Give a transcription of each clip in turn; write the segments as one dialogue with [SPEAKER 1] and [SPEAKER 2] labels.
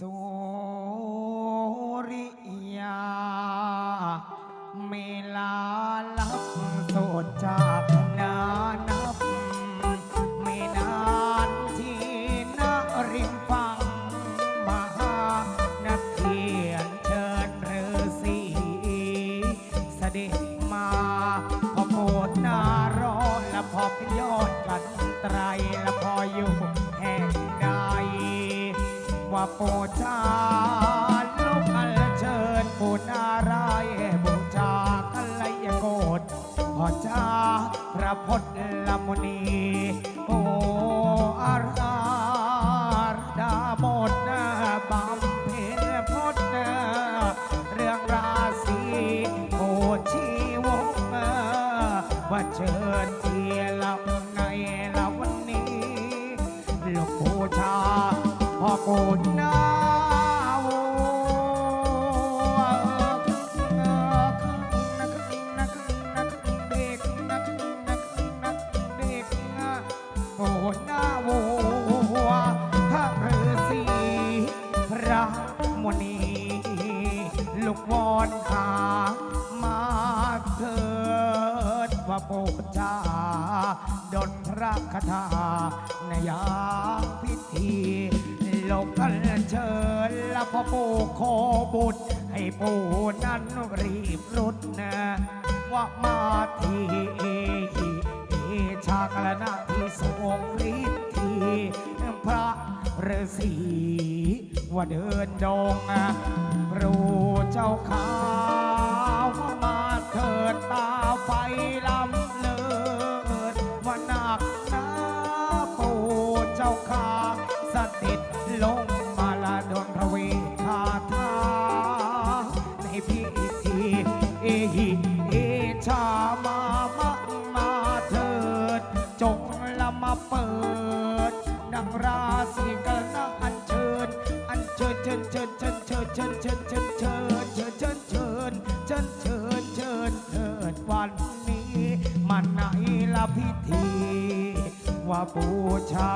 [SPEAKER 1] สุริยาเมลาลับโสดจากนานับ ไม่นานที่นาริมฟังมหานาเทียนเชิญฤาษีเสด็จมาพอโปรดหนาร้อนและพอเป็นยอดกันไตรและพออยู่ โปรดชาลูกอันเชิญปูนารายบูชากัลยโกดพอชาพระพจน์ลมุนีโออารา ในยามพิธีลงกันเชิญและพ่อปู่โคบุตร ให้ปู่นั้นรีบรุดนะว่ามาทีชากรณะที่ทรงฤทธีพระฤาษีว่าเดินดงพระเจ้าขา มาเปิดดังราศีกันนะอันเชิญ อันเชิญเชิญเชิญเชิญเชิญเชิญเชิญเชิญเชิญเชิญเชิญเชิญเชิญเชิญเชิญเชิญวันนี้มันไหนละพิธี ว่าบูชา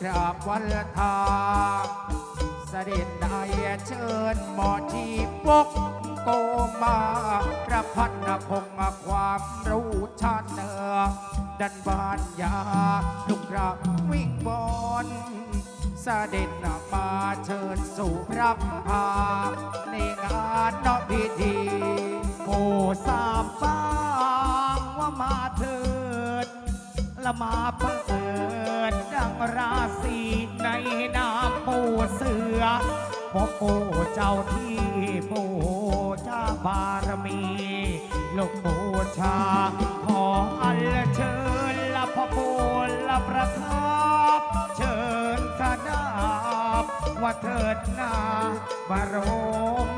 [SPEAKER 2] กราบวันทาเสด็จได้เชิญหมอชีปกโกมาพระพัฒนพงศ์ความรู้ชาติเนอดันบานยาลุกรักวิ่งบอนเสด็จมาเชิญสู่พระพาในงานนอพิธี
[SPEAKER 1] โอ้สามฟางว่ามาเถิด ละมาเปิดดังราศีในนามปู่เสือพ่อปู่เจ้าที่ปู่เจ้าบารมีลูกปู่ชา ขออันเชิญละพ่อปู่ละประทับเชิญสนาบว่าเถิดนาบา
[SPEAKER 2] รม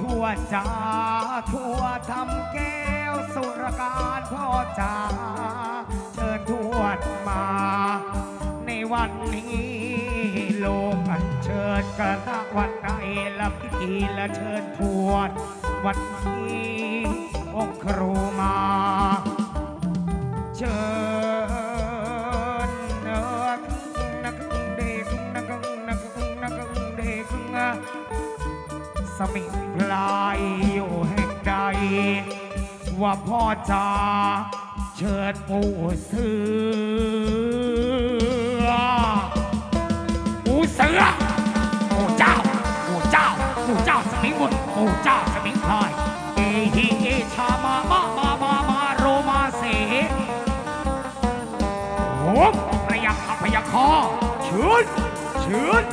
[SPEAKER 1] ทั่วจ้าทั่วทำแก้วสุรการพ่อจ้าเชิญทวดมา ในวันนี้โลกอันเชิญกระทะวันไหนละพิธีละเชิญทวดวันนี้องค์ครู พ่อจ๋าเชิญปู่เสือปู่เสือปู่เจ้าปู่เจ้าปู่เจ้าสมิงบุตรปู่เจ้าสมิงพลายเอฮิเอชามามามามามาโรมาเสโอ้พระยักษ์พระยักษ์คอเชิญเชิญ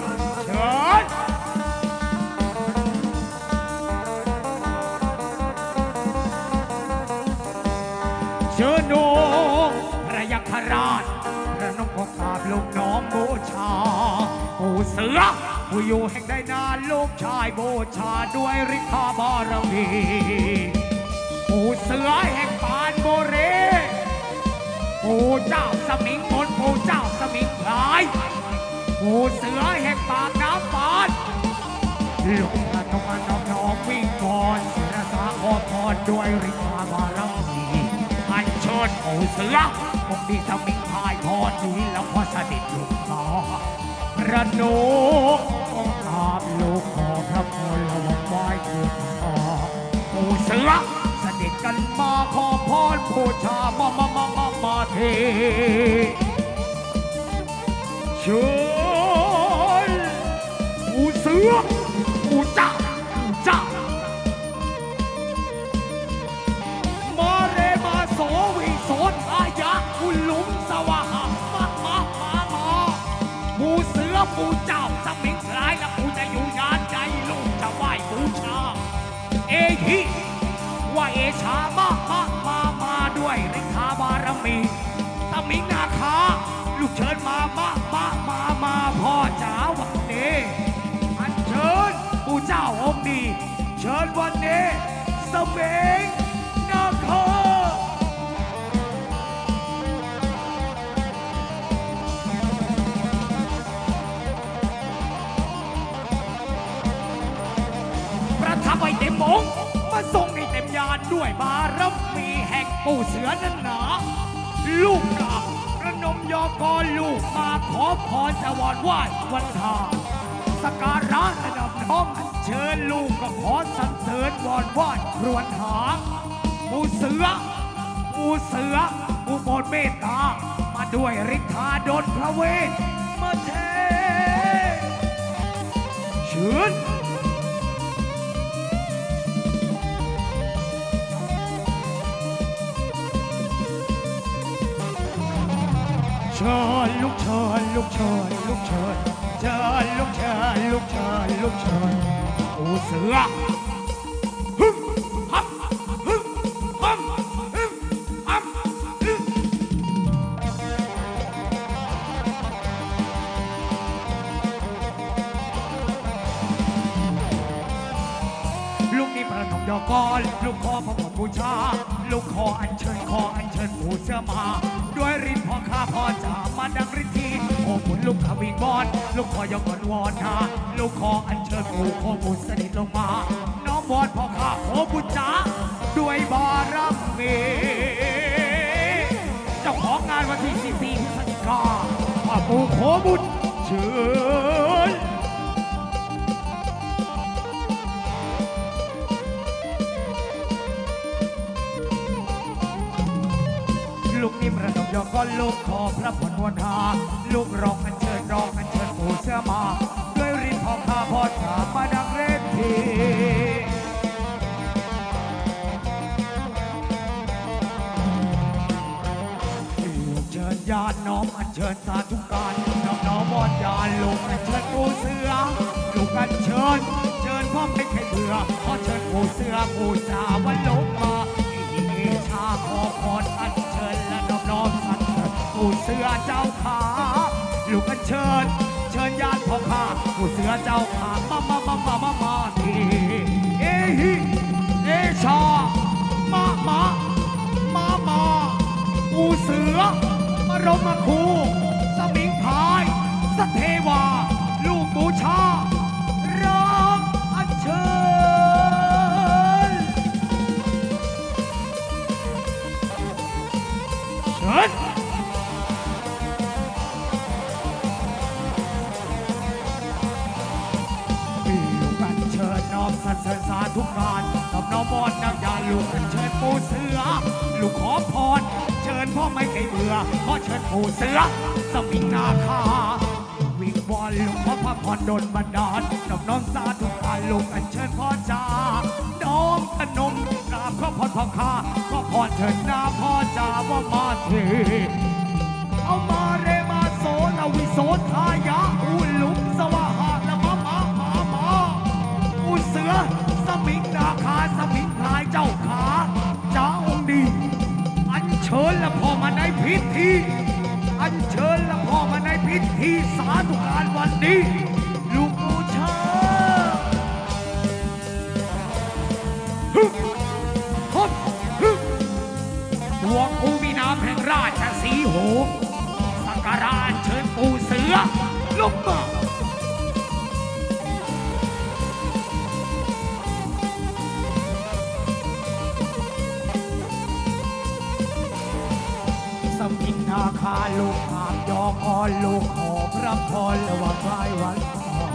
[SPEAKER 1] เชิญดูพระยักษราชพระนกก็กราบลูกน้องบูชาผู้เสือผู้อยู่แห่งใดนานลูกชายบูชาด้วยฤทธาบารมีผู้เสือแห่งปานโบเรปู่เจ้าสมิงมนปู่เจ้าสมิงพลายปู่เสือแห่งปากน้ำปานลงกระทงน้องน้องวิ่งก่อนเสือสาขอพรด้วยฤทธาบารมี อันเชิญปู่เสือองค์ดีสมิงพายพรดีแล้วพอสดิตลูกต่อระนกองค์อาบลูกขอพระพรระวังไว้คือขอปู่เสือเสด็จกันมาขอพรบูชามามามามามาเทชิญผู้เสือ บารมีตมิงนาคาลูกเชิญมามามามามาพ่อจ๋าวันนี้อันเชิญปู่เจ้าองค์ดีเชิญวันนี้สมิงนาคาประทับไว้เต็มมงมาทรงในเต็มยานด้วยบารมีแห่งปู่เสือนั้นหนา ลูกกราบประนมยอกรลูกมาขอพรจะวอนไหว้วันทาสการะระดับน้อมอัญเชิญลูกก็ขอสรรเสริญวอนไหว้ครวนหาปูเสือปูเสือปูโปรดเมตตา มาด้วยฤทธาดลพระเวทมาเทเชิญ ชิญลูกชิญลูกชิญลูกเชิญเชิญลูกชิญลูกชิญลูกเชิญปูเสือฮึ่มฮับฮึ่มฮับฮึ่มฮับฮึ่มลูกนี่ประนมยอกรลูกขอพระผมบูชา ลูกขออัญเชิญขออัญเชิญปู่เสมา ด้วยฤทธิ์พ่อข้าพ่อจ่ามาดังฤทธีโอ้คุณลูกขวิงบอนลูกขอยกอนวอนนาลูกขออัญเชิญปู่ขอบุญสนิทลงมา น้องวอนพ่อข้าโอ้บุญจ๋าด้วยบารมีเจ้าของงานวันที่ 14พฤศจิกาพ่อปู่ขอบุญเชิญ ลูกนิ่มระดมยอก็ลูกขอพระผลวนหา ลูกร้องอันเชิญร้องอันเชิญปู่เสื้อมา ด้วยรินพ่อข้าพอถามาดังเรนทีลูกเชิญญาติน้อมอันเชิญสาธุการน้อมน้อมวอนญาติลูกอันเชิญปู่เสือลูกอันเชิญ เชิญพ่อไม่เคยเบื่อขอเชิญปู่เสือปู่จาวันลงมา ผู้เสือเจ้าขาลูกอันเชิญ เชิญญาติพ่อข้าผู้เสือเจ้าขามามามามามามาทีเอฮิเอชามามามามาผู้เสือมารมคูสมิงพายสเทวา ลูกบูชาร้องอันเชิญ ลูกเชิญปูเสือ ลูกขอพร เชิญพ่อไม่เคยเบื่อพ่อเชิญปูเสือสมิงนาคาวิงบอลลูกพ่อพระพรโดนบันดาลน้องน้องสาธุอาลูกอันเชิญพ่อจ้าน้องขนมกราบขอพรพ่อข้าขอพรเชิญหน้าพ่อจ้าว่ามาเถิดเอามาเรมาโซนวิโสทายะอุลุมสวะหาละมะมะมามาอุเสือสมิง พิธีอัญเชิญหลวงพ่อมาในพิธีสาธุการวันนี้ลูกปู่ชาฮึฮึฮึหลวงปู่มีนามแห่งราชสีโหสักการะเชิญปู่เสือลุกมา นาคาลูกหามยอมอ่อนลูกขอพระพรและว่าคลายวันพอ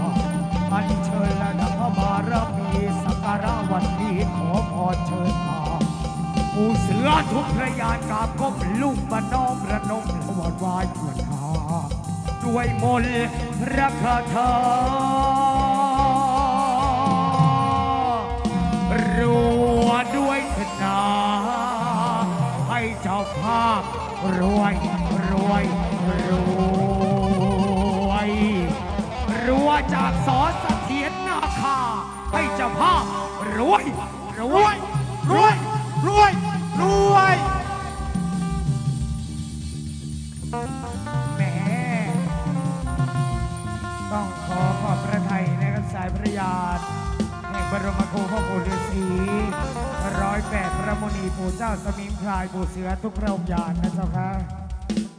[SPEAKER 1] อันเชิญและนักบารมีสักการะวันนี้ขอพรเชิญมาผู้เสือทุกพระยานกาบก้มลูกบานน้อมระนมละวอนวายควรหาด้วยมนต์พระคาถารัวด้วยธนาให้เจ้าภาพรวย วยรวยรัวจากสอสเสียรนาคาให้เจ้าภาพรวยรว
[SPEAKER 2] ยรวยรวยรวย
[SPEAKER 1] แหมต้องขอขอบพระไทยนะครับสายพระยาแห่งบรมครูพ่อปู่ฤาษีร้อยแปดพระมุนีปู่เจ้าสมิงพรายปู่เสือทุกพระองค์ยานนะเจ้าค่ะ